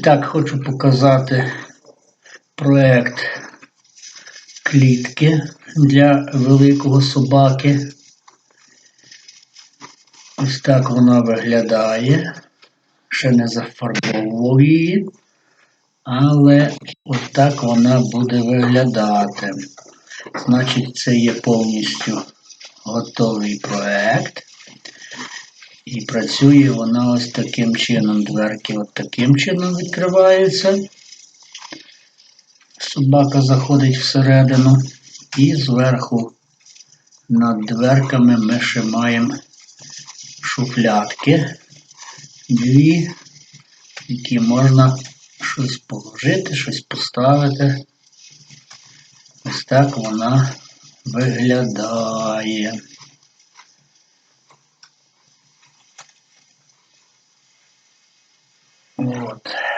так, хочу показати проект клітки для великого собаки. Ось так вона виглядає. Ще не зафарбовував її, але ось так вона буде виглядати. Значить, це є повністю готовий проект. І працює вона ось таким чином. Дверки от таким чином відкриваються. Собака заходить всередину. І зверху над дверками ми ще маємо шуфлятки. Дві, які можна щось положити, щось поставити. Ось так вона виглядає. От.